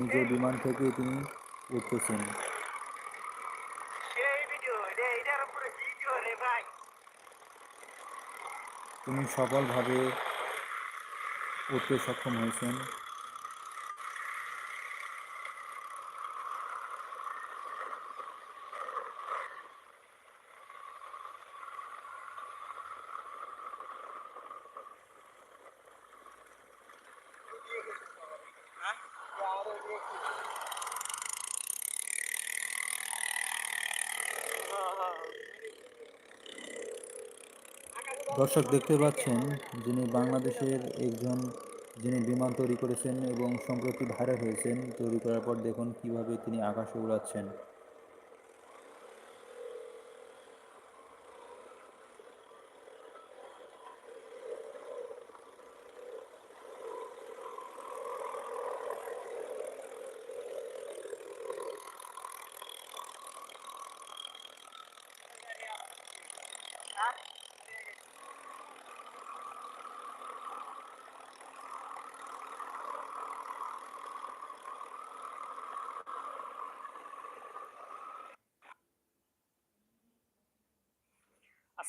নিজের বিমান থেকে তিনি উঠতেছেন তিনি সফলভাবে উঠতে সক্ষম হয়েছেন। দর্শক দেখতে পাচ্ছেন, যিনি বাংলাদেশের একজন যিনি বিমান তৈরি করেছেন এবং সম্প্রতি ভাইরাল হয়েছেন, তৈরি করার পর দেখুন কীভাবে তিনি আকাশে উড়াচ্ছেন।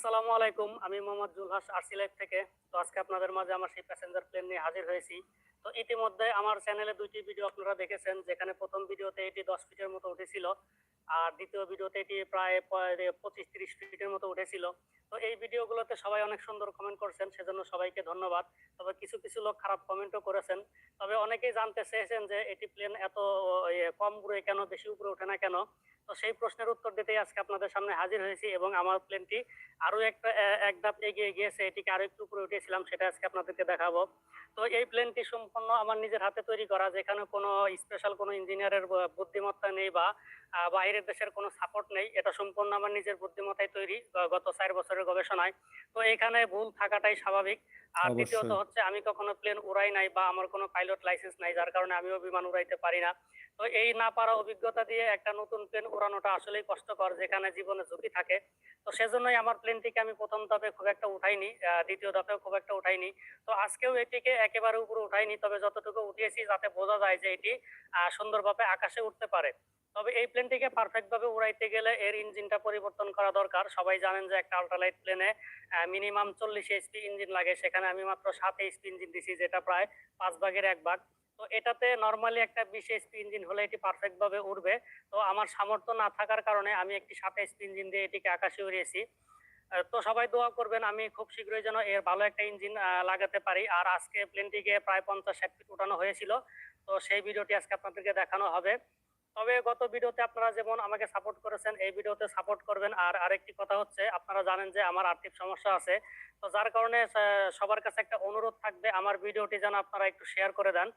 আসসালামু আলাইকুম আমি মোহাম্মদ জুলহাস আরসি লাইফ থেকে। তো আজকে আপনাদের মাঝে আমার সেই প্যাসেঞ্জার প্লেন নিয়ে হাজির হয়েছি। তো ইতিমধ্যে আমার চ্যানেলে দুইটি ভিডিও আপনারা দেখেছেন যেখানে প্রথম ভিডিওতে এটি দশ ফিটের মতো উঠেছিল আর দ্বিতীয় ভিডিওতে এটি প্রায় পঁচিশ তিরিশ ফিটের মতো উঠেছিল। তো এই ভিডিওগুলোতে সবাই অনেক সুন্দর কমেন্ট করছেন সেজন্য সবাইকে ধন্যবাদ। তবে কিছু কিছু লোক খারাপ কমেন্টও করেছেন। তবে অনেকেই জানতে চেয়েছেন যে এটি প্লেন এত ইয়ে, কম উপরে কেন বেশি উপরে ওঠে না কেন? তো সেই প্রশ্নের উত্তর দিতেই আজকে আপনাদের সামনে হাজির হয়েছি এবং আমার প্লেনটি আরও একটা এক ধাপ এগিয়ে গিয়েছে। এটিকে আরও একটু উপরে উঠেছিলাম সেটা আজকে আপনাদেরকে দেখাবো। তো এই প্লেনটি সম্পূর্ণ আমার নিজের হাতে তৈরি করা, যেখানে কোনো স্পেশাল কোনো ইঞ্জিনিয়ারের বুদ্ধিমত্তা নেই বা বাইরের দেশের কোনো সাপোর্ট নেই। এটা সম্পূর্ণ আমার নিজের বুদ্ধিমত্তায় তৈরি গত চার বছরের গবেষণায়। তো এখানে ভুল থাকাটাই স্বাভাবিক। আর দ্বিতীয়ত হচ্ছে আমি কখনো প্লেন উড়াই নাই বা আমার কোনো পাইলট লাইসেন্স নাই যার কারণে আমিও বিমান উড়াইতে পারি না। তো এই না পারা অভিজ্ঞতা দিয়ে একটা নতুন প্লেন উড়ানোটা আসলেই কষ্টকর যেখানে জীবনে ঝুঁকি থাকে। তো সেজন্যই আমার প্লেনটিকে আমি প্রথম ধাপে খুব একটা উঠাইনি দ্বিতীয় ধাপেও খুব একটা উঠাইনি। তো আজকেও এটিকে একেবারে উপরে উঠাইনি, তবে যতটুকু উঠিয়েছি যাতে বোঝা যায় যে এটি সুন্দরভাবে আকাশে উঠতে পারে। তবে এই প্লেনটিকে পারফেক্ট ভাবে উড়াইতে গেলে এর ইঞ্জিনটা পরিবর্তন করা দরকার। সবাই জানেন যে একটা আল্ট্রালাইট প্লেনে মিনিমাম চল্লিশ এইচপি ইঞ্জিন লাগে। সেখানে আমি মাত্র সাত এইচপি ইঞ্জিন দিছি, যেটা প্রায় পাঁচ ভাগের এক ভাগ। তো এটাতে নর্মালি একটা বিশ এসপি ইঞ্জিন হলে এটি পারফেক্টভাবে উড়বে। তো আমার সামর্থ্য না থাকার কারণে আমি একটি সাথে এসপি ইঞ্জিন দিয়ে এটিকে আকাশে উড়িয়েছি। তো সবাই দোয়া করবেন আমি খুব শীঘ্রই যেন এর ভালো একটা ইঞ্জিন লাগাতে পারি। আর আজকে প্লেনটিকে প্রায় পঞ্চাশ ষাট ফিট উঠানো হয়েছিল। তো সেই ভিডিওটি আজকে আপনাদেরকে দেখানো হবে। তবে গত ভিডিওতে আপনারা যেমন আমাকে সাপোর্ট করেছেন, এই ভিডিওতে সাপোর্ট করবেন। আর আরেকটি কথা হচ্ছে, আপনারা জানেন যে আমার আর্থিক সমস্যা আছে। তো যার কারণে সবার কাছে একটা অনুরোধ থাকবে, আমার ভিডিওটি যেন আপনারা একটু শেয়ার করে দেন।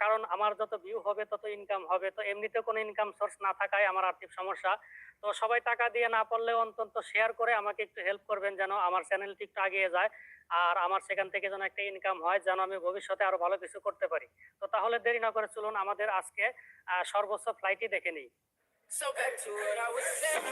কারণ আমার যত ভিউ হবে, তত ইনকাম হবে। তো এমনিতে কোনো ইনকাম সোর্স না থাকায় আমার আর্থিক সমস্যা। তো সবাই টাকা দিয়ে না পারলেও অন্তত শেয়ার করে আমাকে একটু হেল্প করবেন, যেন আমার চ্যানেলটি একটু আগিয়ে যায়। আর আমার সেখান থেকে যেন একটা ইনকাম হয়, যেন আমি ভবিষ্যতে আরও ভালো কিছু করতে পারি। তো তাহলে দেরি না করে চলুন, আমাদের আজকে সর্বোচ্চ ফ্লাইটই দেখে নিই। So back to what I was saying.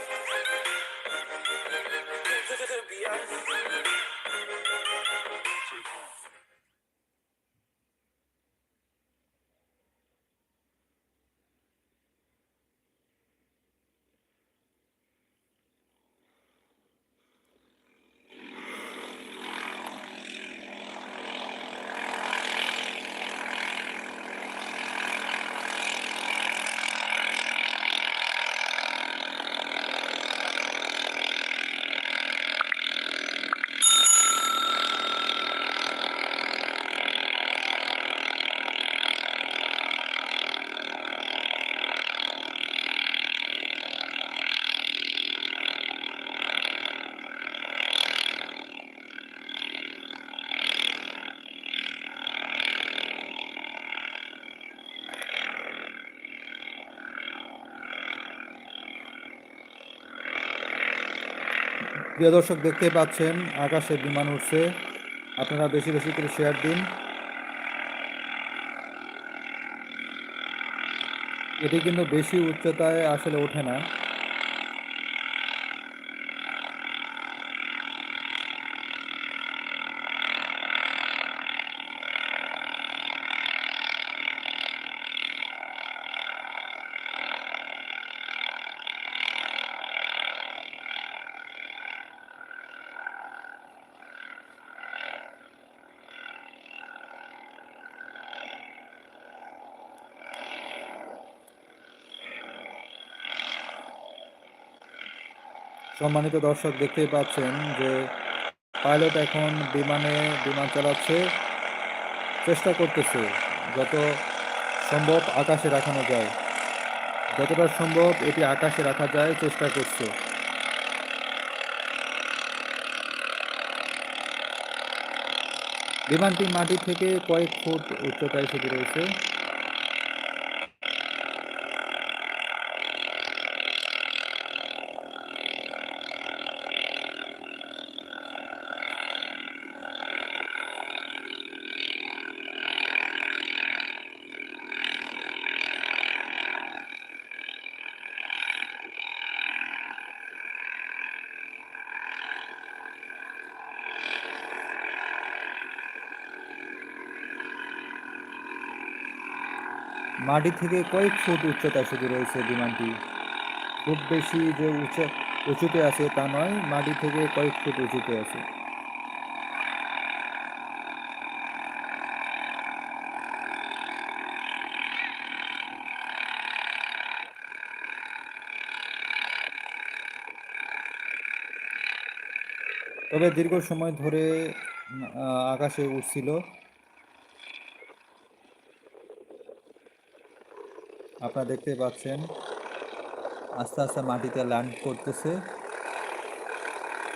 প্রিয় দর্শক দেখতে পাচ্ছেন, আকাশে বিমান উঠছে আপনারা বেশি বেশি করে শেয়ার দিন। এটি কিন্তু বেশি উচ্চতায় আসলে ওঠে না। সম্মানিত দর্শক দেখতেই পাচ্ছেন যে পাইলট এখন বিমানে বিমান চালাচ্ছে, চেষ্টা করতেছে যত সম্ভব আকাশে রাখানো যায়। যতটা সম্ভব এটি আকাশে রাখা যায়, চেষ্টা করছে। বিমানটি মাটি থেকে কয়েক ফুট উচ্চতায় শুধু রয়েছে। মাটি থেকে কয়েক ফুট উচ্চতায় শুধু রয়েছে বিমানটি। খুব বেশি যে উঁচু, উঁচুতে আছে তা নয়, মাটি থেকে কয়েক ফুট উঁচুতে আছে। তবে দীর্ঘ সময় ধরে আকাশে উঠছিল আপনারা দেখতে পাচ্ছেন, আস্তে আস্তে মাটিতে ল্যান্ড করতেছে।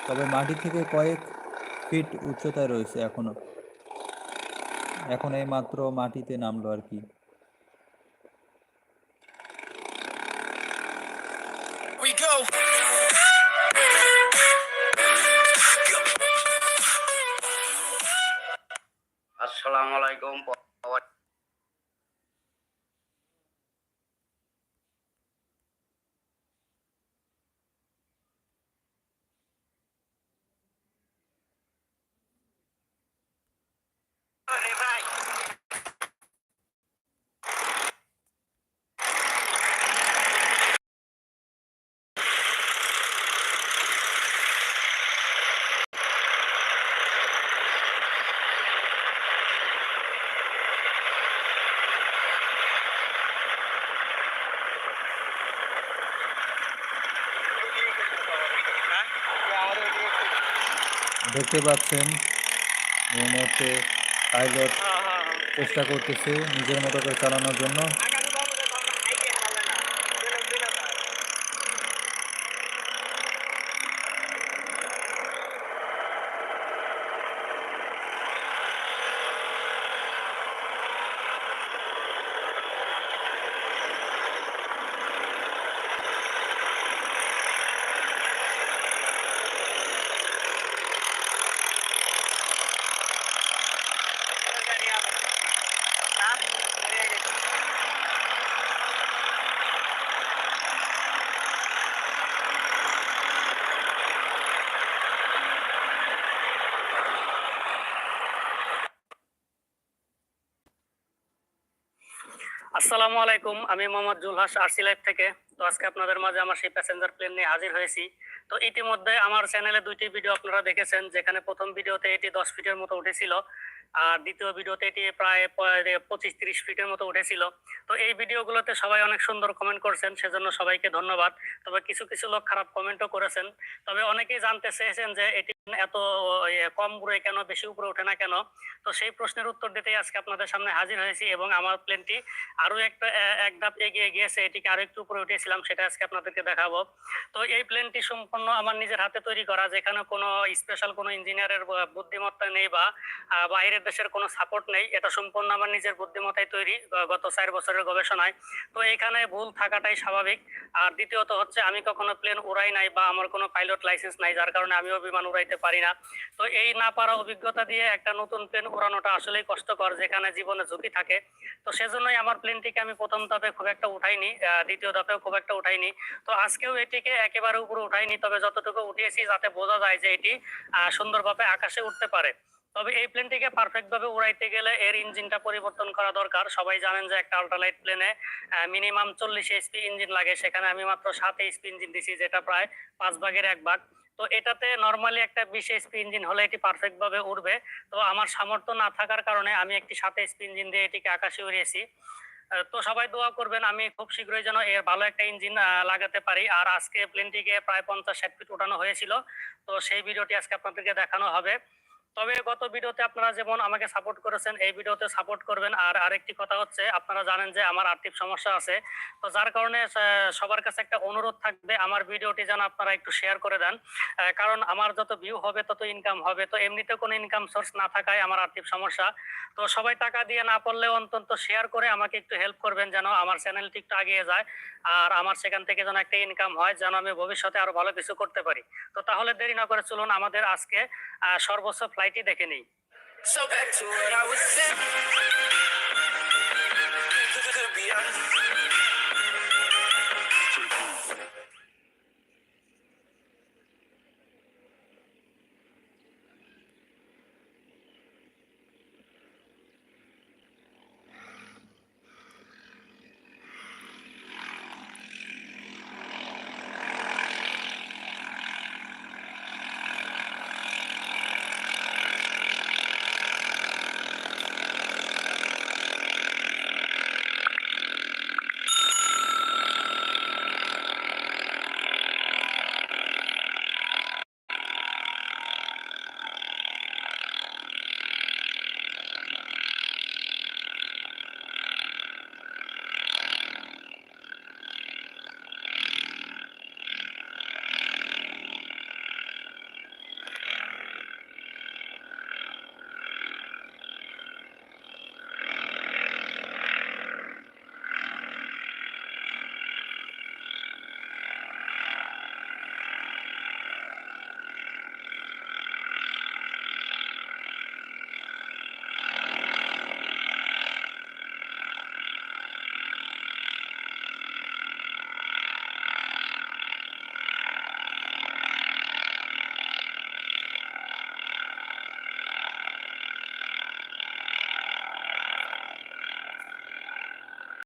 তবে মাটি থেকে কয়েক ফিট উচ্চতায় রয়েছে এখনও। এখন এই মাত্র মাটিতে নামলো আর কি। We go. দেখতে পাচ্ছেন এই মুহূর্তে পাইলট চেষ্টা করতেছে নিজের মতো করে চালানোর জন্য। আসসালামু আলাইকুম। আমি মোহাম্মদ জুলহাস আরসি লাইফ থেকে। তো আজকে আপনাদের মাঝে আমার সেই প্যাসেঞ্জার প্লেন নিয়ে হাজির হয়েছি। তো ইতিমধ্যে আমার চ্যানেলে দুইটি ভিডিও আপনারা দেখেছেন, যেখানে প্রথম ভিডিওতে এটি দশ ফিটের মতো উঠেছিল, আর দ্বিতীয় ভিডিওতে এটি প্রায় পঁচিশ তিরিশ ফিটের মতো উঠেছিল। তো এই ভিডিওগুলোতে সবাই অনেক সুন্দর কমেন্ট করছেন, সেজন্য সবাইকে ধন্যবাদ। তবে কিছু কিছু লোক খারাপ কমেন্টও করেছেন। তবে অনেকেই জানতে চেয়েছেন যে এটি এত কম উপরে কেন, বেশি উপরে ওঠে না কেন? তো সেই প্রশ্নের উত্তর দিতেই আজকে আপনাদের সামনে হাজির হয়েছি এবং আমার প্লেনটি আরও একটা এক ধাপ এগিয়ে গিয়েছে। এটিকে আরও একটু উপরে উঠেছিলাম সেটা আজকে আপনাদেরকে দেখাবো। তো এই প্লেনটি সম্পূর্ণ আমার নিজের হাতে তৈরি করা, যেখানে কোনো স্পেশাল কোনো ইঞ্জিনিয়ারের বুদ্ধিমত্তা নেই বা বাইরের দেশের কোনো সাপোর্ট নেই। এটা সম্পূর্ণ আমার নিজের বুদ্ধিমত্তায় তৈরি গত চার বছরের গবেষণায়। তো এখানে ভুল থাকাটাই স্বাভাবিক। আর দ্বিতীয়ত হচ্ছে, আমি কখনো প্লেন উড়াই নাই বা আমার কোনো পাইলট লাইসেন্স নাই, যার কারণে আমিও বিমান উড়াইতে পারি না। তো এই না পারা অভিজ্ঞতা দিয়ে একটা নতুন প্লেন উড়ানোটা আসলেই কষ্টকর, যেখানে জীবনে ঝুঁকি থাকে। তো সেজন্যই আমার প্লেনটিকে আমি প্রথম ধাপে খুব একটা উঠাইনি দ্বিতীয় ধাপেও খুব একটা উঠাইনি। তো আজকেও এটিকে একেবারে উপরে উঠাইনি, তবে যতটুকু উঠিয়েছি, যাতে বোঝা যায় যে এটি সুন্দরভাবে আকাশে উঠতে পারে। তবে এই প্লেনটিকে পারফেক্ট ভাবে উড়াইতে গেলে এর ইঞ্জিনটা পরিবর্তন করা দরকার। সবাই জানেন যে একটা আল্ট্রালাইট প্লেনে মিনিমাম চল্লিশ এইচপি ইঞ্জিন লাগে। সেখানে আমি মাত্র সাত এইচপি ইঞ্জিন দিছি, যেটা প্রায় পাঁচ ভাগের এক ভাগ। তো এটাতে নর্মালি একটা বিশ এইচপি ইঞ্জিন হলে এটি পারফেক্ট ভাবে উড়বে। তো আমার সামর্থ্য না থাকার কারণে আমি একটি সাত এইচপি ইঞ্জিন দিয়ে এটিকে আকাশে উড়িয়েছি। তো সবাই দোয়া করবেন, আমি খুব শীঘ্রই যেন এর ভালো একটা ইঞ্জিন লাগাতে পারি। আর আজকে প্লেনটিকে প্রায় পঞ্চাশ ষাট ফিট ওঠানো হয়েছিল। তো সেই ভিডিওটি আজকে আপনাদেরকে দেখানো হবে। তবে গত ভিডিওতে আপনারা যেমন আমাকে সাপোর্ট করেছেন, এই ভিডিওতে সাপোর্ট করবেন। আর আরেকটি কথা হচ্ছে, আপনারা জানেন যে আমার আর্থিক সমস্যা আছে। তো যার কারণে সবার কাছে একটা অনুরোধ থাকবে, আমার ভিডিওটি যেন আপনারা একটু শেয়ার করে দেন। কারণ আমার যত ভিউ হবে, তত ইনকাম হবে। তো এমনিতে কোনো ইনকাম সোর্স না থাকায় আমার আর্থিক সমস্যা। তো সবাই টাকা দিয়ে না পারলেও অন্তত শেয়ার করে আমাকে একটু হেল্প করবেন, যেন আমার চ্যানেলটি একটু এগিয়ে যায়। আর আমার সেখান থেকে যেন একটা ইনকাম হয়, যেন আমি ভবিষ্যতে আরও ভালো কিছু করতে পারি। তো তাহলে দেরি না করে চলুন আমাদের আজকে সর্বোচ্চ ফ্লাইটই দেখে নিই So back to what I was saying. Could be honest.